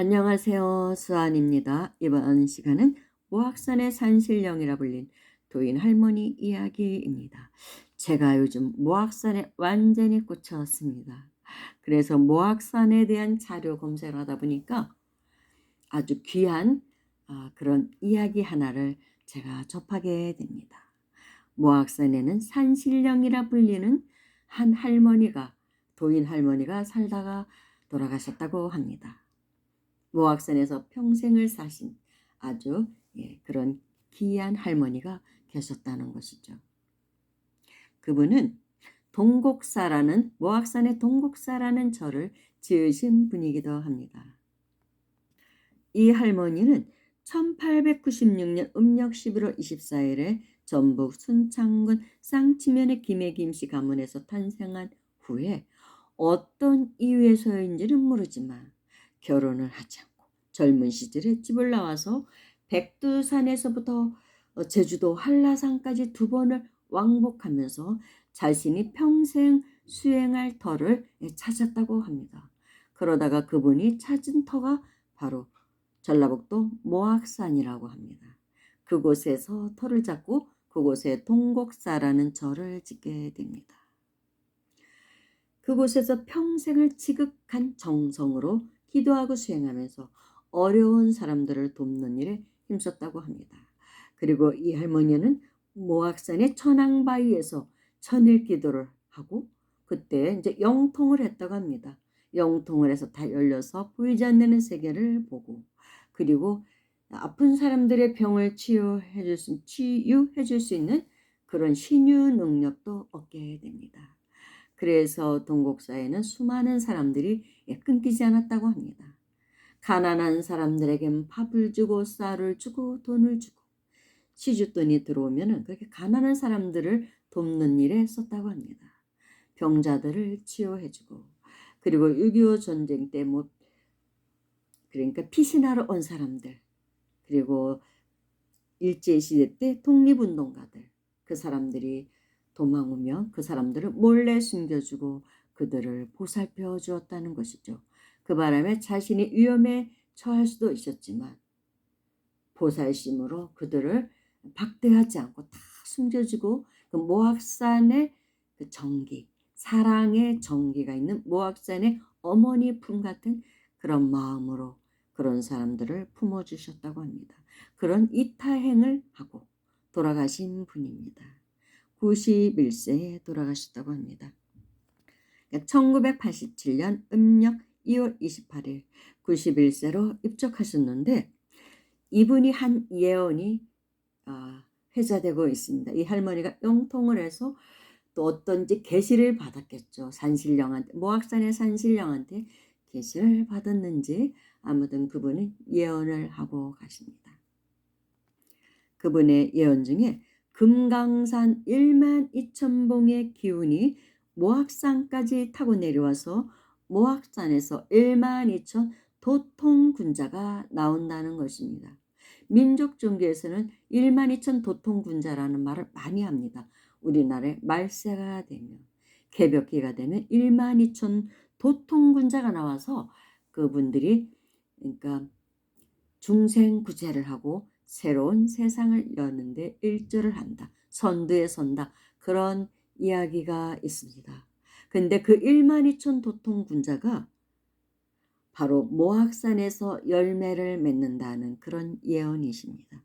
안녕하세요. 수아입니다. 이번 시간은 모악산의 산신령이라 불린 도인 할머니 이야기입니다. 제가 요즘 모악산에 완전히 꽂혔습니다. 그래서 모악산에 대한 자료 검색을 하다 보니까 아주 귀한 아, 그런 이야기 하나를 제가 접하게 됩니다. 모악산에는 산신령이라 불리는 한 할머니가 도인 할머니가 살다가 돌아가셨다고 합니다. 모악산에서 평생을 사신 아주 예, 그런 귀한 할머니가 계셨다는 것이죠. 그분은 동곡사라는 모악산의 동곡사라는 절을 지으신 분이기도 합니다. 이 할머니는 1896년 음력 11월 24일에 전북 순창군 쌍치면의 김해김씨 가문에서 탄생한 후에 어떤 이유에서인지는 모르지만 결혼을 하지 않고 젊은 시절에 집을 나와서 백두산에서부터 어, 제주도 한라산까지 두 번을 왕복하면서 자신이 평생 수행할 터를 찾았다고 합니다. 그러다가 그분이 찾은 터가 바로 전라북도 모악산이라고 합니다. 그곳에서 터를 잡고 그곳에 동곡사라는 절을 짓게 됩니다. 그곳에서 평생을 지극한 정성으로 기도하고 수행하면서 어려운 사람들을 돕는 일에 힘썼다고 합니다. 그리고 이 할머니는 모악산의 천왕바위에서 천일 기도를 하고 그때 이제 영통을 했다고 합니다. 영통을 해서 다 열려서 보이지 않는 세계를 보고 그리고 아픈 사람들의 병을 치유해 줄 수, 치유해 줄 수 있는 그런 신유 능력도 얻게 됩니다. 그래서 동곡사에는 수많은 사람들이 끊기지 않았다고 합니다. 가난한 사람들에겐 밥을 주고 쌀을 주고 돈을 주고 시주돈이 들어오면 그렇게 가난한 사람들을 돕는 일에 썼다고 합니다. 병자들을 치유해주고 그리고 6.25 전쟁 때 뭐 그러니까 피신하러 온 사람들 그리고 일제시대 때 독립운동가들 그 사람들이 도망 오면 그 사람들을 몰래 숨겨주고 그들을 보살펴 주었다는 것이죠. 그 바람에 자신이 위험에 처할 수도 있었지만 보살심으로 그들을 박대하지 않고 다 숨겨주고 그 모악산의 그 정기, 사랑의 정기가 있는 모악산의 어머니 품 같은 그런 마음으로 그런 사람들을 품어주셨다고 합니다. 그런 이타행을 하고 돌아가신 분입니다. 91세에 돌아가셨다고 합니다. 1987년 음력 2월 28일 91세로 입적하셨는데 이분이 한 예언이 아, 회자되고 있습니다. 이 할머니가 영통을 해서 또 어떤지 계시를 받았겠죠. 산신령한테 모악산의 산신령한테 계시를 받았는지 아무튼 그분은 예언을 하고 가십니다. 그분의 예언 중에 금강산 1만 2천 봉의 기운이 모악산까지 타고 내려와서 모악산에서 1만 2천 도통군자가 나온다는 것입니다. 민족 종교에서는 1만 2천 도통군자라는 말을 많이 합니다. 우리나라에 말세가 되면 개벽기가 되면 1만 2천 도통군자가 나와서 그분들이 그러니까 중생구제를 하고 새로운 세상을 여는데 일조를 한다. 선두에 선다. 그런 이야기가 있습니다. 근데 그 1만 2천 도통 군자가 바로 모악산에서 열매를 맺는다는 그런 예언이십니다.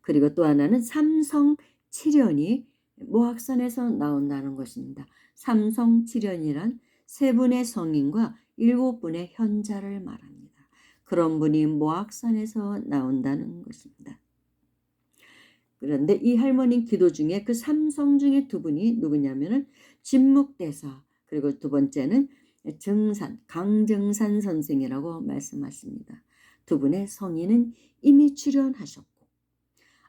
그리고 또 하나는 삼성 칠연이 모악산에서 나온다는 것입니다. 삼성 칠연이란 세 분의 성인과 일곱 분의 현자를 말합니다. 그런 분이 모악산에서 나온다는 것입니다. 그런데 이 할머니 기도 중에 그 삼성 중에 두 분이 누구냐면은 진묵대사 그리고 두 번째는 정산 강정산 선생이라고 말씀하십니다. 두 분의 성인은 이미 출연하셨고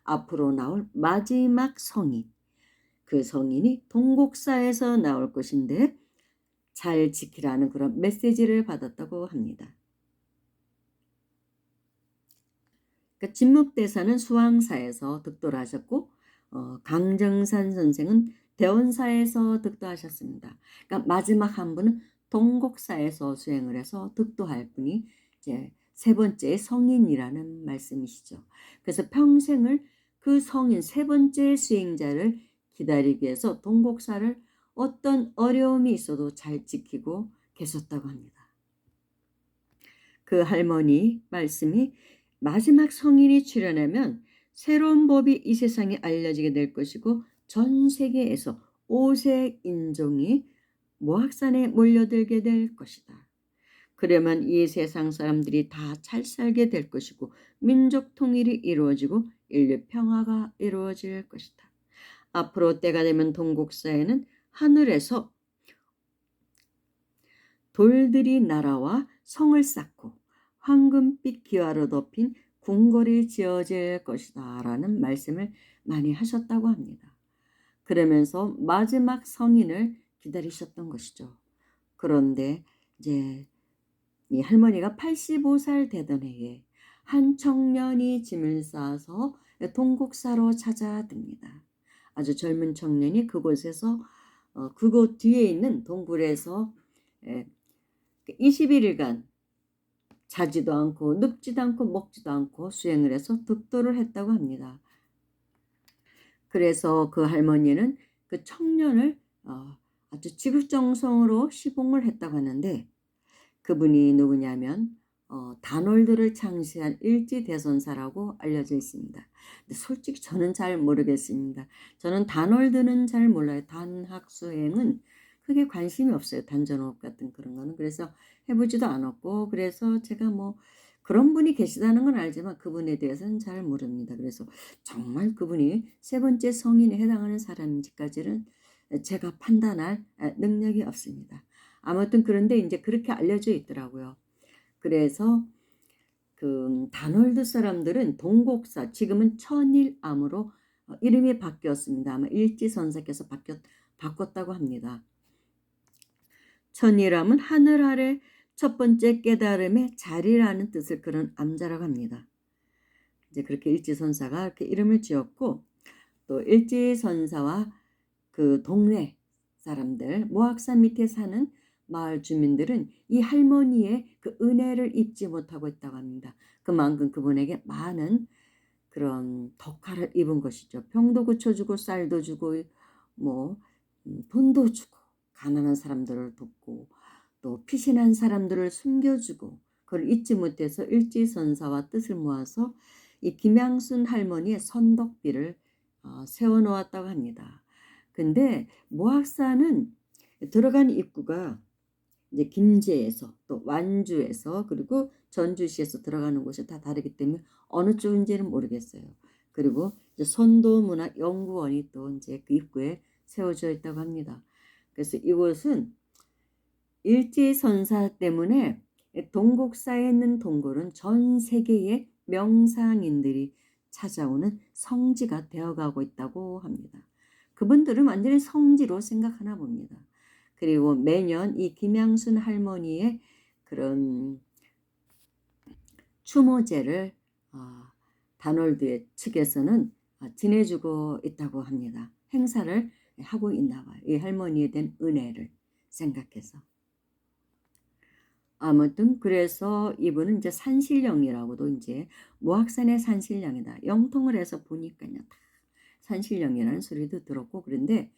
앞으로 나올 마지막 성인 그 성인이 동곡사에서 나올 것인데 잘 지키라는 그런 메시지를 받았다고 합니다. 그러니까 진묵대사는 수왕사에서 득도를 하셨고 어, 강정산 선생은 대원사에서 득도하셨습니다. 그러니까 마지막 한 분은 동곡사에서 수행을 해서 득도할 분이 이제 세 번째 성인이라는 말씀이시죠. 그래서 평생을 그 성인 세 번째 수행자를 기다리기 위해서 동곡사를 어떤 어려움이 있어도 잘 지키고 계셨다고 합니다. 그 할머니 말씀이 마지막 성인이 출현하면 새로운 법이 이 세상에 알려지게 될 것이고 전 세계에서 오색 인종이 모학산에 몰려들게 될 것이다. 그러면 이 세상 사람들이 다 잘 살게 될 것이고 민족 통일이 이루어지고 인류 평화가 이루어질 것이다. 앞으로 때가 되면 동국사에는 하늘에서 돌들이 날아와 성을 쌓고 황금빛 기와로 덮인 궁궐이 지어질 것이다 라는 말씀을 많이 하셨다고 합니다. 그러면서 마지막 성인을 기다리셨던 것이죠. 그런데 이제 이 할머니가 85살 되던 해에 한 청년이 짐을 싸서 동국사로 찾아듭니다. 아주 젊은 청년이 그곳에서 어, 그곳 뒤에 있는 동굴에서 21일간 자지도 않고 눕지도 않고 먹지도 않고 수행을 해서 득도를 했다고 합니다. 그래서 그 할머니는 그 청년을 어, 아주 지극정성으로 시봉을 했다고 하는데 그분이 누구냐면 어, 단월들을 창시한 일지 대선사라고 알려져 있습니다. 솔직히 저는 잘 모르겠습니다. 저는 단월들은 잘 몰라요. 단학수행은 크게 관심이 없어요. 단전호흡 같은 그런 거는. 그래서 해보지도 않았고 그래서 제가 뭐 그런 분이 계시다는 건 알지만 그분에 대해서는 잘 모릅니다. 그래서 정말 그분이 세 번째 성인에 해당하는 사람인지까지는 제가 판단할 능력이 없습니다. 아무튼 그런데 이제 그렇게 알려져 있더라고요. 그래서 그 단월드 사람들은 동곡사 지금은 천일암으로 이름이 바뀌었습니다. 아마 일지선사께서 바뀌었, 바꿨다고 합니다. 천일암은 하늘 아래 첫 번째 깨달음의 자리라는 뜻을 그런 암자라고 합니다. 이제 그렇게 일지선사가 이렇게 이름을 지었고 또 일지선사와 그 동네 사람들 모악산 밑에 사는 마을 주민들은 이 할머니의 그 은혜를 잊지 못하고 있다고 합니다. 그만큼 그분에게 많은 그런 덕화를 입은 것이죠. 병도 고쳐주고 쌀도 주고 뭐 음, 돈도 주고 가난한 사람들을 돕고 또 피신한 사람들을 숨겨주고 그걸 잊지 못해서 일지선사와 뜻을 모아서 이 김양순 할머니의 선덕비를 어, 세워놓았다고 합니다. 근데 모학사는 들어간 입구가 이제 김제에서 또 완주에서 그리고 전주시에서 들어가는 곳이 다 다르기 때문에 어느 쪽인지는 모르겠어요. 그리고 이제 선도문화연구원이 또 이제 그 입구에 세워져 있다고 합니다. 그래서 이곳은 일제선사 때문에 동국사에 있는 동굴은 전 세계의 명상인들이 찾아오는 성지가 되어가고 있다고 합니다. 그분들은 완전히 성지로 생각하나 봅니다. 그리고 매년 이 김양순 할머니의 그런 추모제를 어, 단월드 측에서는 어, 지내주고 있다고 합니다. 행사를 하고 있나 봐요. 이 할머니에 대한 은혜를 생각해서. 아무튼 그래서 이분은 이제 산신령이라고도 이제 모학산의 산신령이다. 영통을 해서 보니까요. 다 산신령이라는 소리도 들었고 그런데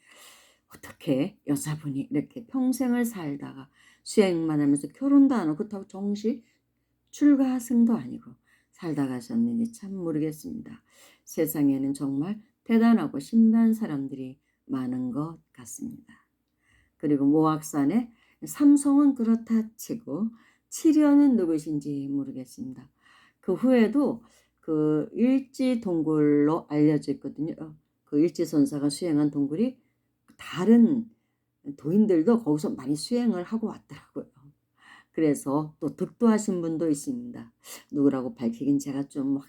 어떻게 여자분이 이렇게 평생을 살다가 수행만 하면서 결혼도 안 하고 그렇다고 정시 출가승도 아니고 살다 가셨는지 참 모르겠습니다. 세상에는 정말 대단하고 신비한 사람들이 많은 것 같습니다. 그리고 모악산에 삼성은 그렇다 치고 칠연은 누구신지 모르겠습니다. 그 후에도 그 일지 동굴로 알려져 있거든요. 그 일지 선사가 수행한 동굴이 다른 도인들도 거기서 많이 수행을 하고 왔더라고요. 그래서 또 득도하신 분도 있습니다. 누구라고 밝히긴 제가 좀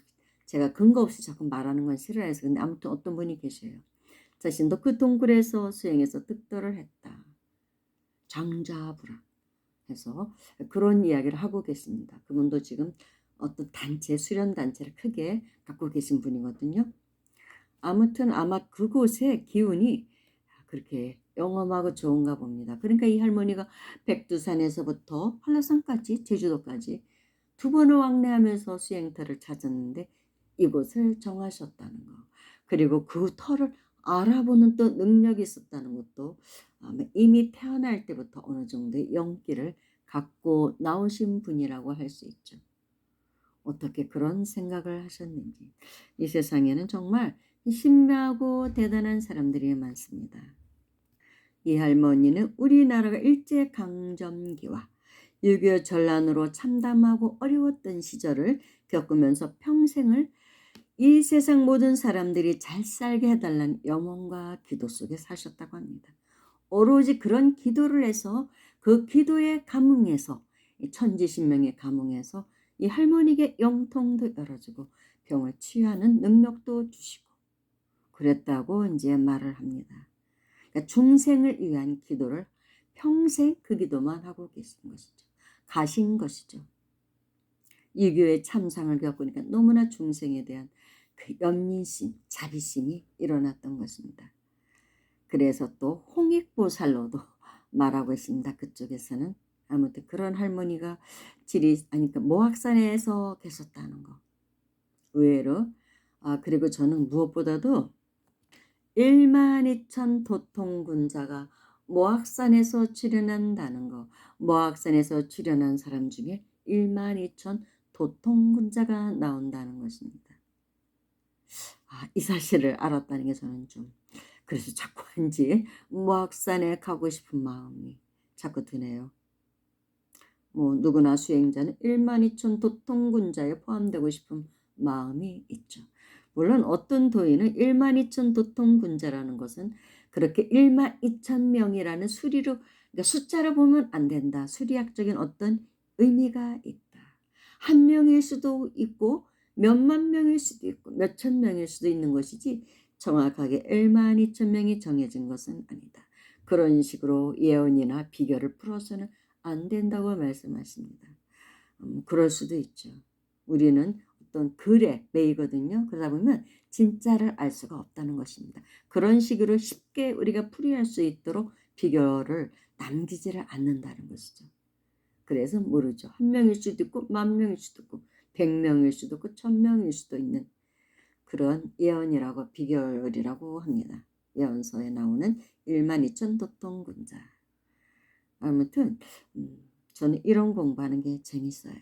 제가 근거 없이 자꾸 말하는 건 싫어해서 근데 아무튼 어떤 분이 계셔요. 자신도 그 동굴에서 수행해서 득도를 했다. 장자부라 해서 그런 이야기를 하고 계십니다. 그분도 지금 어떤 단체, 수련 단체를 크게 갖고 계신 분이거든요. 아무튼 아마 그곳의 기운이 그렇게 영험하고 좋은가 봅니다. 그러니까 이 할머니가 백두산에서부터 한라산까지 제주도까지 두 번을 왕래하면서 수행터를 찾았는데 이곳을 정하셨다는 거. 그리고 그 터를 알아보는 또 능력이 있었다는 것도 아마 이미 태어날 때부터 어느 정도의 영기를 갖고 나오신 분이라고 할 수 있죠. 어떻게 그런 생각을 하셨는지. 이 세상에는 정말 신묘하고 대단한 사람들이 많습니다. 이 할머니는 우리나라가 일제강점기와 6.25 전란으로 참담하고 어려웠던 시절을 겪으면서 평생을 이 세상 모든 사람들이 잘 살게 해달라는 염원과 기도 속에 사셨다고 합니다. 오로지 그런 기도를 해서 그 기도에 감흥해서 이 천지신명에 감흥해서 이 할머니에게 영통도 열어주고 병을 치유하는 능력도 주시고 그랬다고 이제 말을 합니다. 그러니까 중생을 위한 기도를 평생 그 기도만 하고 계신 것이죠. 가신 것이죠. 이교의 참상을 겪으니까 너무나 중생에 대한 그 연민심, 자비심이 일어났던 것입니다. 그래서 또 홍익보살로도 말하고 있습니다. 그쪽에서는 아무튼 그런 할머니가 지리 아니 그 모악산에서 계셨다는 거. 의외로 아 그리고 저는 무엇보다도 1만 2천 도통군자가 모악산에서 출연한다는 거. 모악산에서 출연한 사람 중에 1만 2천 도통군자가 나온다는 것입니다. 아, 이 사실을 알았다는 게 저는 좀 그래서 자꾸 왠지 모악산에 가고 싶은 마음이 자꾸 드네요. 뭐 누구나 수행자는 1만 2천 도통군자에 포함되고 싶은 마음이 있죠. 물론 어떤 도인은 1만 2천 도통군자라는 것은 그렇게 1만 2천 명이라는 수리로 그러니까 숫자로 보면 안 된다. 수리학적인 어떤 의미가 있다. 한 명일 수도 있고 몇만 명일 수도 있고 몇 천 명일 수도 있는 것이지 정확하게 1만 2천 명이 정해진 것은 아니다. 그런 식으로 예언이나 비결을 풀어서는 안 된다고 말씀하십니다. 음, 그럴 수도 있죠. 우리는 어떤 글에 매이거든요. 그러다 보면 진짜를 알 수가 없다는 것입니다. 그런 식으로 쉽게 우리가 풀이할 수 있도록 비결을 남기지를 않는다는 것이죠. 그래서 모르죠. 한 명일 수도 있고 만 명일 수도 있고 백 명일 수도 있고 천 명일 수도 있는 그런 예언이라고 비결이라고 합니다. 예언서에 나오는 1만 2천 도통군자. 아무튼 음, 저는 이런 공부하는 게 재밌어요.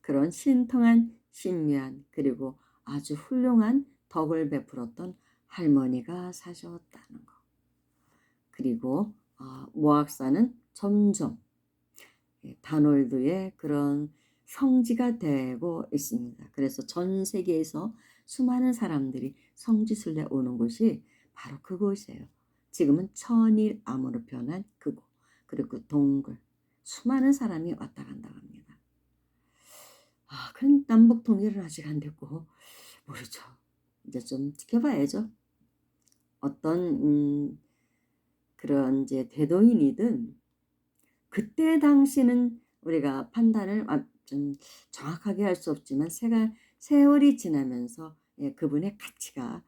그런 신통한 신묘한 그리고 아주 훌륭한 덕을 베풀었던 할머니가 사셨다는 거. 그리고 어, 모악사는 점점 예, 다놀드의 그런 성지가 되고 있습니다. 그래서 전 세계에서 수많은 사람들이 성지순례 오는 곳이 바로 그곳이에요. 지금은 천일 암으로 변한 그곳 그리고 동굴 수많은 사람이 왔다 간다고 합니다. 아, 그럼 남북 통일은 아직 안 됐고 모르죠. 이제 좀 지켜봐야죠. 어떤 음, 그런 이제 대도인이든 그때 당시는 우리가 판단을 아, 좀 정확하게 할 수 없지만 세가 세월이 지나면서 예, 그분의 가치가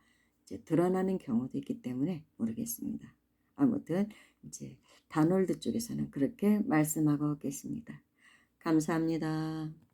이제 드러나는 경우도 있기 때문에 모르겠습니다. 아무튼 이제 다놀드 쪽에서는 그렇게 말씀하고 계십니다. 감사합니다.